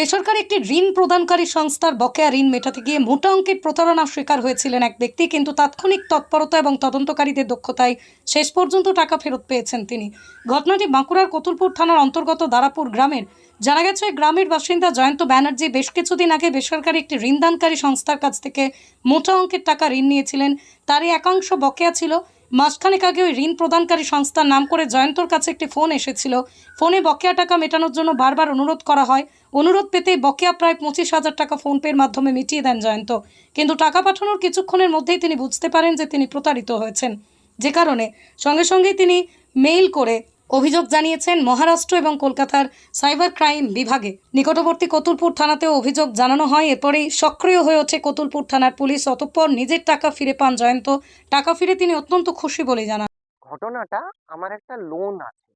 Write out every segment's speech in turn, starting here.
বেসরকারি একটি ঋণ প্রদানকারী সংস্থার বকেয়া ঋণ মেটাতে গিয়ে মোটা অঙ্কের প্রতারণার শিকার হয়েছিলেন এক ব্যক্তি, কিন্তু তাৎক্ষণিক তৎপরতা এবং তদন্তকারীদের দক্ষতায় শেষ পর্যন্ত টাকা ফেরত পেয়েছেন তিনি। ঘটনাটি বাঁকুড়ার কতুলপুর থানার অন্তর্গত দারাপুর গ্রামের। জানা গেছে, গ্রামের বাসিন্দা জয়ন্ত ব্যানার্জি বেশ কিছুদিন আগে বেসরকারি একটি ঋণদানকারী সংস্থার কাছ থেকে মোটা অঙ্কের টাকা ঋণ নিয়েছিলেন। তারই একাংশ বকেয়া ছিল। মাসখানেক আগে ওই ঋণ প্রদানকারী সংস্থার নাম করে জয়ন্তর কাছে একটি ফোন এসেছিল। ফোনে বকেয়া টাকা মেটানোর জন্য বারবার অনুরোধ করা হয়। অনুরোধ পেতে বকেয়া প্রায় পঁচিশ হাজার টাকা ফোনপের মাধ্যমে মিটিয়ে দেন জয়ন্ত। কিন্তু টাকা পাঠানোর কিছুক্ষণের মধ্যেই তিনি বুঝতে পারেন যে তিনি প্রতারিত হয়েছেন। যে কারণে সঙ্গে সঙ্গেই তিনি মেইল করে অভিযোগ জানিয়েছেন মহারাষ্ট্র এবং কলকাতার সাইবার ক্রাইম বিভাগে। নিকটবর্তী কতুলপুর থানাতেও অভিযোগ জানানো হয়। এরপরেই সক্রিয় হয়ে ওঠে কতুলপুর থানার পুলিশ। অতঃপর নিজের টাকা ফিরে পান জয়ন্ত। টাকা ফিরে তিনি অত্যন্ত খুশি বলে জানান। ঘটনাটা আমার একটা লোন আছে।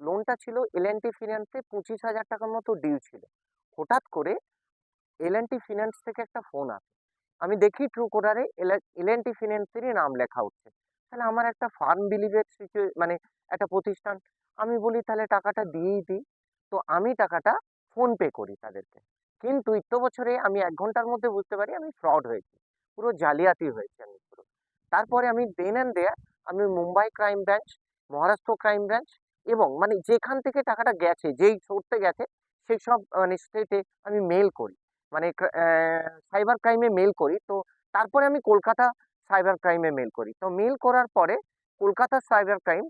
লোনটা ছিল এল এন টি ফিনান্সে পঁচিশ হাজার টাকার মতো ডিউ ছিল। হঠাৎ করে এল এন টি ফিনান্স থেকে একটা ফোন আসে। আমি দেখি ট্রু কোডারে এল এন টি ফিনান্সেরই নাম লেখা উঠছে। তাহলে আমার একটা ফার্ম বিলিভের মানে একটা প্রতিষ্ঠান আমি বলি, তাহলে টাকাটা দিয়েই দিই তো আমি টাকাটা ফোন পে করি তাদেরকে। কিন্তু ইত্য বছরে আমি এক ঘণ্টার মধ্যে বুঝতে পারি আমি ফ্রড হয়েছি। পুরো জালিয়াতি হয়েছে আমি পুরো। তারপরে আমি দেন অ্যান্ড দেয়ার আমি Mumbai crime branch, Maharashtra crime branch এবং মানে যেখান থেকে টাকাটা গেছে, যেই সোর্সে গেছে, সেই সব মানে স্টেটে আমি মেল করি। মানে সাইবার ক্রাইমে মেল করি। তো তারপরে আমি কলকাতা সাইবার ক্রাইমে মেল করি। তো মেল করার পরে কলকাতা সাইবার ক্রাইম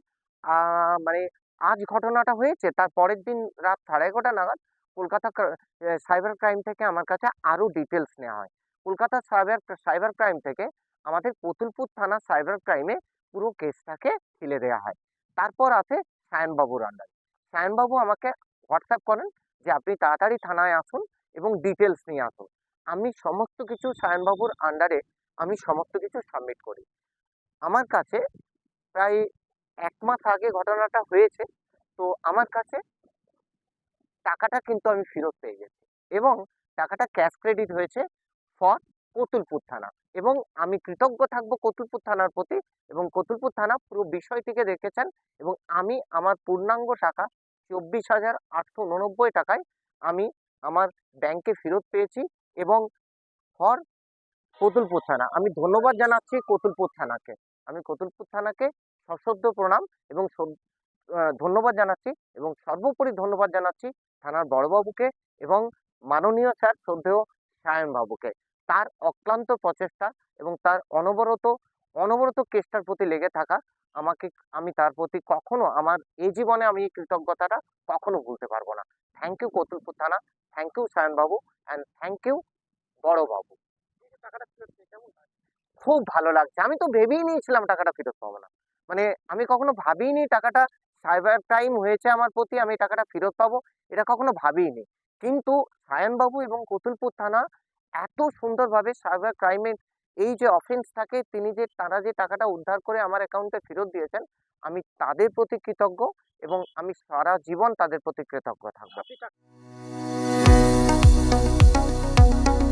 মানে আজ ঘটনাটা হয়েছে, তার পরের দিন রাত সাড়ে এগারোটা নাগাদ কলকাতা সাইবার ক্রাইম থেকে আমার কাছে আরও ডিটেলস নেওয়া হয়। কলকাতা সাইবার সাইবার ক্রাইম থেকে আমাদের কতুলপুর থানা সাইবার ক্রাইমে পুরো কেসটাকে ঠেলে দেওয়া হয়। তারপর আছে সায়নবাবুর আন্ডারে সায়নবাবু আমাকে হোয়াটসঅ্যাপ করেন যে, আপনি তাড়াতাড়ি থানায় আসুন এবং ডিটেলস নিয়ে আসুন। আমি সমস্ত কিছু সায়নবাবুর আন্ডারে আমি সমস্ত কিছু সাবমিট করি। আমার কাছে প্রায় এক মাস আগে ঘটনাটা হয়েছে, তো আমার কাছে টাকাটা কিন্তু আমি ফেরত পেয়ে গেছি এবং টাকাটা ক্যাশ ক্রেডিট হয়েছে ফর কতুলপুর থানা এবং আমি কৃতজ্ঞ থাকব কতুলপুর থানার প্রতি এবং কতুলপুর থানা পুরো বিষয়টিকে দেখেছেন এবং আমি আমার পূর্ণাঙ্গ টাকা চব্বিশ হাজার আটশো উননব্বই টাকায় আমি আমার ব্যাংকে ফেরত পেয়েছি এবং ফর কতুলপুর থানা। আমি ধন্যবাদ জানাচ্ছি কতুলপুর থানাকে। আমি কতুলপুর থানাকে সশ্রদ্ধ প্রণাম এবং ধন্যবাদ জানাচ্ছি এবং সর্বোপরি ধন্যবাদ জানাচ্ছি থানার বড়বাবুকে এবং মাননীয় স্যার শ্রদ্ধেয় সায়নবাবুকে। তার অক্লান্ত প্রচেষ্টা এবং তার অনবরত অনবরত কেসটার প্রতি লেগে থাকা আমাকে আমি তার প্রতি কখনো আমার এই জীবনে আমি এই কৃতজ্ঞতাটা কখনো ভুলতে পারব না। থ্যাংক ইউ কতুলপুর থানা। থ্যাংক ইউ সায়নবাবু। অ্যান্ড থ্যাংক ইউ বড়বাবু। খুব ভালো লাগছে। আমি তো ভেবেই নিয়েছিলাম টাকাটা ফেরত পাবো না। মানে আমি কখনো ভাবিনি টাকাটা সাইবার ক্রাইম হয়েছে আমার প্রতি, আমি টাকাটা ফেরত পাবো, এটা কখনো ভাবিনি কিন্তু সায়নবাবু এবং কতুলপুর থানা এত সুন্দরভাবে সাইবার ক্রাইমের এই যে অফেন্স থাকে, তিনি যে, তারা যে টাকাটা উদ্ধার করে আমার অ্যাকাউন্টে ফেরত দিয়েছেন, আমি তাদের প্রতি কৃতজ্ঞ এবং আমি সারা জীবন তাদের প্রতি কৃতজ্ঞ থাকব।